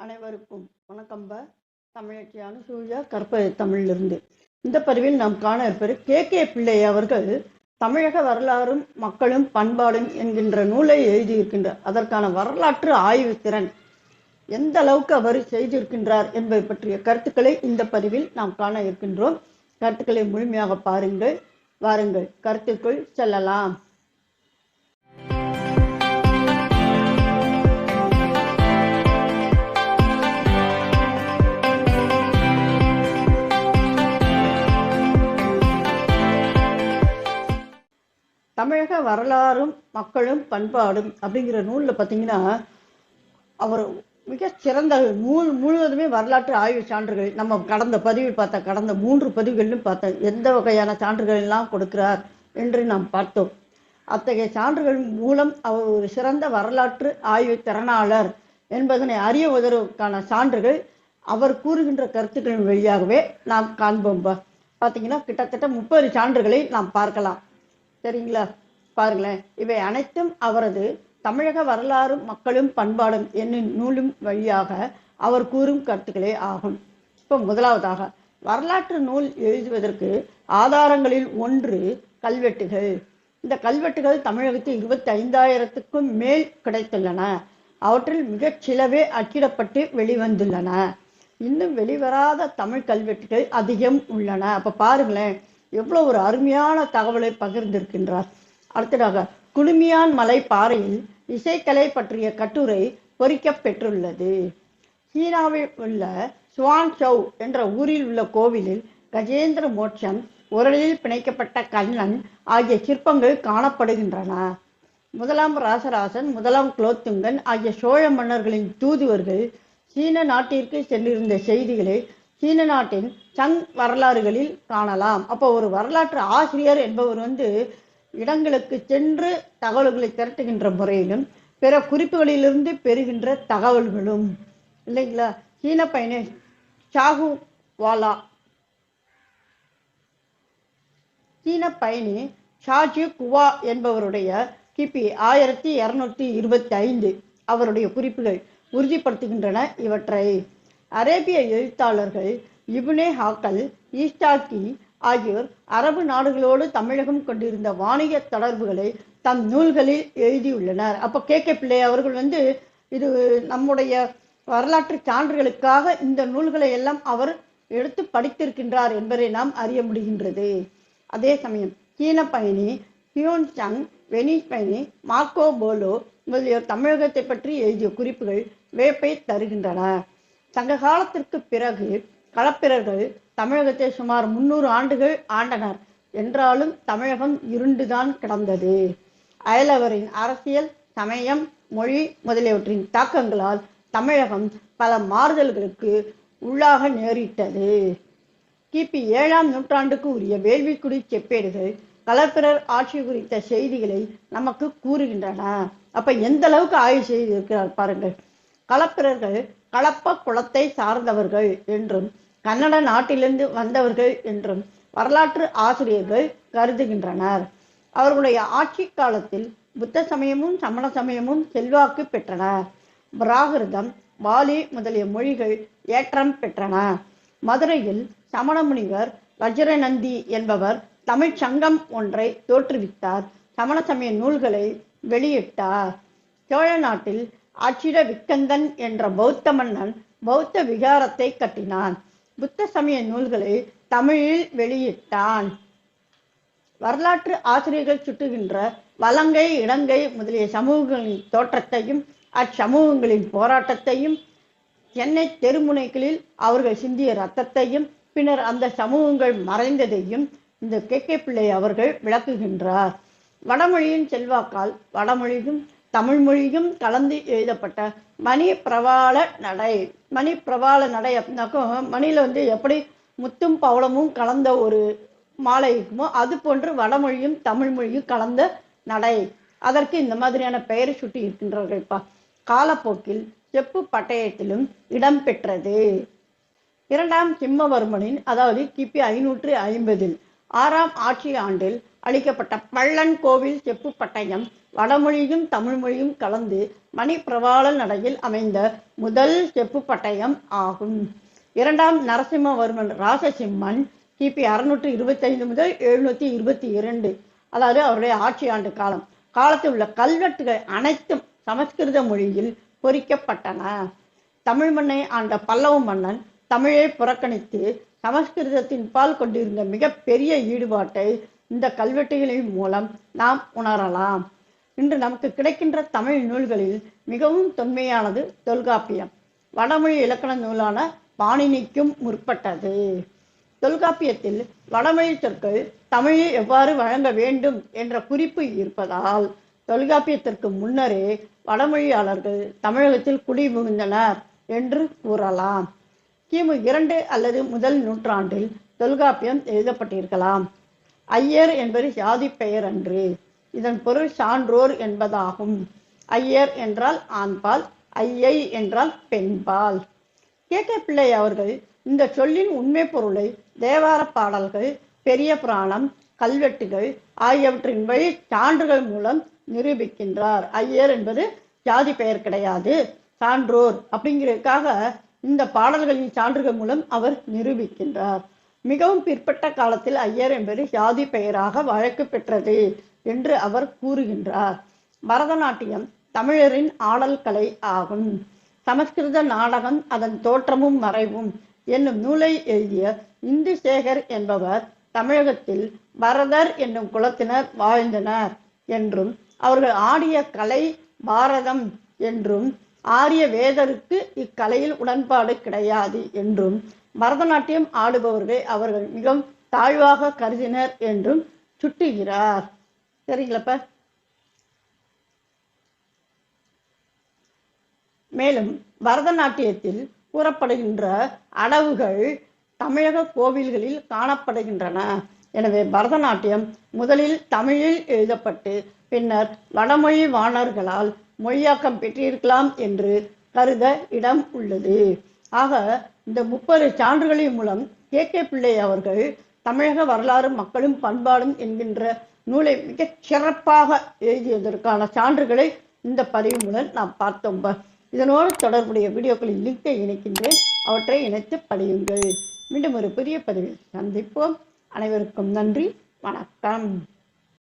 அனைவருக்கும் வணக்கம்ப தமிழச்சியான அனுசூயா கற்ப தமிழிலிருந்து. இந்த பதிவில் நாம் காண இருப்பது கே. கே. பிள்ளை அவர்கள் தமிழக வரலாறும் மக்களும் பண்பாடும் என்கின்ற நூலை எழுதியிருக்கின்றார். அதற்கான வரலாற்று ஆய்வு திறன் எந்த அளவுக்கு அவர் செய்திருக்கின்றார் என்பது பற்றிய கருத்துக்களை இந்த பதிவில் நாம் காண இருக்கின்றோம். கருத்துக்களை முழுமையாக பாருங்கள். வாருங்கள். கருத்துக்குள் செல்லலாம். வரலாறும் மக்களும் பண்பாடும் அப்படிங்கிற நூலில் பார்த்தீங்கன்னா அவர் மிக சிறந்த நூல் முழுவதுமே வரலாற்று ஆய்வு சான்றுகள் நம்ம கடந்த பதிவில் பார்த்த கடந்த மூன்று பதிவுகளிலும் பார்த்தோம் எந்த வகையான சான்றுகள் எல்லாம் கொடுக்கிறார் என்று நாம் பார்த்தோம். அத்தகைய சான்றுகள் மூலம் அவர் ஒரு சிறந்த வரலாற்று ஆய்வு திறனாளர் என்பதனை அறிய அறியுவதற்கான சான்றுகள் அவர் கூறுகின்ற கருத்துக்களின் வழியாகவே நாம் காண்போம் பார்த்தீங்கன்னா கிட்டத்தட்ட முப்பது சான்றுகளை நாம் பார்க்கலாம். சரிங்களா? பாருங்களேன். இவை அனைத்தும் அவரது தமிழக வரலாறும் மக்களும் பண்பாடும் என்னும் நூலும் வழியாக அவர் கூறும் கருத்துக்களே ஆகும். இப்போ முதலாவதாக வரலாற்று நூல் எழுதுவதற்கு ஆதாரங்களில் ஒன்று கல்வெட்டுகள். இந்த கல்வெட்டுகள் தமிழகத்தில் இருபத்தி ஐந்தாயிரத்துக்கும் மேல் கிடைத்துள்ளன. அவற்றில் மிகச் சிலவே அச்சிடப்பட்டு வெளிவந்துள்ளன. இன்னும் வெளிவராத தமிழ் கல்வெட்டுகள் அதிகம் உள்ளன. அப்ப பாருங்களேன் எவ்வளவு ஒரு அருமையான தகவலை பகிர்ந்திருக்கின்றார். அடுத்ததாக குளுமியான் மலை பாறையில் இசைக்கலை பற்றிய கட்டுரை பொறிக்கப் பெற்றுள்ளது. சீனாவில் உள்ள சுவான்சௌ என்ற ஊரில் உள்ள கோவிலில் கஜேந்திர மோட்சம் உரலில் பிணைக்கப்பட்ட கண்ணன் ஆகிய சிற்பங்கள் காணப்படுகின்றன. முதலாம் ராசராசன் முதலாம் குலோத்துங்கன் ஆகிய சோழ மன்னர்களின் தூதுவர்கள் சீன நாட்டிற்கு சென்றிருந்த செய்திகளை சீன நாட்டின் சங் வரலாறுகளில் காணலாம். அப்போ ஒரு வரலாற்று ஆசிரியர் என்பவர் வந்து இடங்களுக்கு சென்று தகவல்களை திரட்டுகின்ற முறையிலும் பிற குறிப்புகளிலிருந்து பெறுகின்ற தகவல்களும். இல்லைங்களா? சீன பயணி சாகு வாலா. சீன பயணி ஷாஜி குவா என்பவருடைய கிபி ஆயிரத்தி இருநூத்தி இருபத்தி ஐந்து அவருடைய குறிப்புகள் உறுதிப்படுத்துகின்றன இவற்றை. அரேபிய எழுத்தாளர்கள் இபுனே ஹாக்கல் ஈஸ்டாக்கி ஆகியோர் அரபு நாடுகளோடு தமிழகம் கொண்டிருந்த வாணிக தொடர்புகளை தம் நூல்களில் எழுதியுள்ளனர். அப்போ கே. கே. பிள்ளை அவர்கள் வந்து இது நம்முடைய வரலாற்று சான்றுகளுக்காக இந்த நூல்களை எல்லாம் அவர் எடுத்து படித்திருக்கின்றார் என்பதை நாம் அறிய முடிகின்றது. அதே சமயம் சீன பயணி ஹியோன்சாங் வெனிஸ் பயணி மார்க்கோ போலோ முதலியோர் தமிழகத்தை பற்றி எழுதிய குறிப்புகள் வேப்பை தருகின்றன. சங்க காலத்திற்கு பிறகு களப்பிரர்கள் தமிழகத்தை சுமார் முன்னூறு ஆண்டுகள் ஆண்டனர். என்றாலும் தமிழகம் இருண்டுதான் கிடந்தது. அயலவரின் அரசியல் சமயம் மொழி முதலியவற்றின் தாக்கங்களால் தமிழகம் பல மாறுதல்களுக்கு உள்ளாக நேரிட்டது. கிபி ஏழாம் நூற்றாண்டுக்கு உரிய வேள்விக்குடி செப்பேடுகள் களப்பிரர் ஆட்சி குறித்த செய்திகளை நமக்கு கூறுகின்றன. அப்ப எந்த அளவுக்கு ஆய்வு செய்திருக்கிறார் பாருங்கள். களப்பிரர்கள் கலப்ப குலத்தை சார்ந்தவர்கள் என்றும் கன்னட நாட்டிலிருந்து வந்தவர்கள் என்றும் வரலாற்று ஆசிரியர்கள் கருதுகின்றனர். அவர்களுடைய ஆட்சி காலத்தில் புத்த சமயமும் சமண சமயமும் செல்வாக்கு பெற்றன. பிராகிருதம் பாலி முதலிய மொழிகள் ஏற்றம் பெற்றன. மதுரையில் சமண முனிவர் வஜ்ரநந்தி என்பவர் தமிழ் சங்கம் ஒன்றை தோற்றுவித்தார். சமண சமய நூல்களை வெளியிட்டார். சோழ நாட்டில் அச்சிட விக்கந்தன் என்ற பௌத்த மன்னன் பௌத்த விகாரத்தை கட்டினான். புத்த சமய நூல்களை தமிழில் வெளியிட்டான். வரலாற்று ஆசிரியர்கள் சுட்டுகின்ற வலங்கை இடங்கை முதலிய சமூகங்களின் தோற்றத்தையும் அச்சமூகங்களின் போராட்டத்தையும் சென்னை தெருமுனைகளில் அவர்கள் சிந்திய ரத்தத்தையும் பின்னர் அந்த சமூகங்கள் மறைந்ததையும் இந்த கே கே பிள்ளை அவர்கள் விளக்குகின்றார். வடமொழியின் செல்வாக்கால் வடமொழியும் தமிழ் மொழியும் கலந்து எழுதப்பட்ட மணி பிரபால நடை. மணி பிரபால நடை அப்படின்னாக்கும் மணியில் வந்து எப்படி முத்தும் பவளமும் கலந்த ஒரு மாலை இருக்குமோ அது போன்று வடமொழியும் தமிழ் மொழியும் கலந்த நடை. அதற்கு இந்த மாதிரியான பெயரை சுட்டி இருக்கின்றார்கள்ப்பா. காலப்போக்கில் செப்பு பட்டயத்திலும் இடம் பெற்றது. இரண்டாம் சிம்மவர்மனின் அதாவது கிபி ஐநூற்று ஐம்பதில் ஆறாம் ஆட்சி ஆண்டில் அளிக்கப்பட்ட பள்ளன் கோவில் செப்பு பட்டயம் வடமொழியும் தமிழ் மொழியும் கலந்து மணி நடையில் அமைந்த முதல் செப்பு பட்டயம் ஆகும். இரண்டாம் நரசிம்மவர்மன் ராசசிம்மன் கிபி அறுநூற்று இருபத்தைந்து முதல் எழுநூத்தி இருபத்தி இரண்டு அதாவது அவருடைய ஆட்சி ஆண்டு காலம். காலத்தில் உள்ள கல்வெட்டுகள் அனைத்தும் சமஸ்கிருத மொழியில் பொறிக்கப்பட்டன. தமிழ் மண்ணை ஆண்ட பல்லவ மன்னன் தமிழை புறக்கணித்து சமஸ்கிருதத்தின் பால் கொண்டிருந்த மிகப்பெரிய ஈடுபாட்டை இந்த கல்வெட்டுகளின் மூலம் நாம் உணரலாம். இன்று நமக்கு கிடைக்கின்ற தமிழ் நூல்களில் மிகவும் தொன்மையானது தொல்காப்பியம். வடமொழி இலக்கண நூலான பாணினிக்கும் முற்பட்டது. தொல்காப்பியத்தில் வடமொழி சொற்கள் தமிழில் எவ்வாறு வழங்க வேண்டும் என்ற குறிப்பு இருப்பதால் தொல்காப்பியத்திற்கு முன்னரே வடமொழியாளர்கள் தமிழகத்தில் குடிபுகுந்தனர் என்று கூறலாம். கிமு இரண்டு அல்லது முதல் நூற்றாண்டில் தொல்காப்பியம் எழுதப்பட்டிருக்கலாம். ஐயர் என்பது ஜாதி பெயர் அன்று. இதன் பொருள் சான்றோர் என்பதாகும். ஐயர் என்றால் ஆண்பால் ஐயை என்றால் பெண்பால். கே கே பிள்ளை அவர்கள் இந்த சொல்லின் உண்மை பொருளை தேவார பாடல்கள் பெரிய புராணம் கல்வெட்டுகள் ஆகியவற்றின் வழி சான்றுகள் மூலம் நிரூபிக்கின்றார். ஐயர் என்பது ஜாதி பெயர் கிடையாது சான்றோர். அப்படிங்கிறதுக்காக இந்த பாடல்களின் சான்றுகள் மூலம் அவர் நிரூபிக்கின்றார். மிகவும் பிற்பட்ட காலத்தில் ஐயர் என்பது ஜாதி பெயராக வழக்கு பெற்றது என்று அவர் கூறுகின்றார். பரதநாட்டியம் தமிழரின் ஆடல் கலை ஆகும். சமஸ்கிருத நாடகம் அதன் தோற்றமும் மறைவும் என்னும் நூலை எழுதிய இந்துசேகர் என்பவர் தமிழகத்தில் பரதர் என்னும் குலத்தினர் வாழ்ந்தனர் என்றும் அவர்கள் ஆடிய கலை பாரதம் என்றும் ஆரிய வேதருக்கு இக்கலையில் உடன்பாடு கிடையாது என்றும் பரதநாட்டியம் ஆடுபவர்களை அவர்கள் மிகவும் தாழ்வாக கருதினர் என்றும் சுட்டுகிறார். சரிங்களப்ப? மேலும் பரதநாட்டியத்தில் கூறப்படுகின்ற அடவுகள் தமிழக கோவில்களில் காணப்படுகின்றன. எனவே பரதநாட்டியம் முதலில் தமிழில் எழுதப்பட்டு பின்னர் வடமொழி வாணர்களால் மொழியாக்கம் பெற்றிருக்கலாம் என்று கருத இடம் உள்ளது. ஆக இந்த முப்பது சான்றுகளின் மூலம் கே. கே. பிள்ளை அவர்கள் தமிழக வரலாறு மக்களும் பண்பாடும் என்கின்ற நூலை மிகச் சிறப்பாக எழுதியதற்கான சான்றுகளை இந்த பதிவு மூலம் நாம் பார்த்தோம். இதனோடு தொடர்புடைய வீடியோக்களின் லிங்கை இணைக்கின்றேன். அவற்றை இணைத்து படியுங்கள். மீண்டும் ஒரு புதிய பதிவில் சந்திப்போம். அனைவருக்கும் நன்றி. வணக்கம்.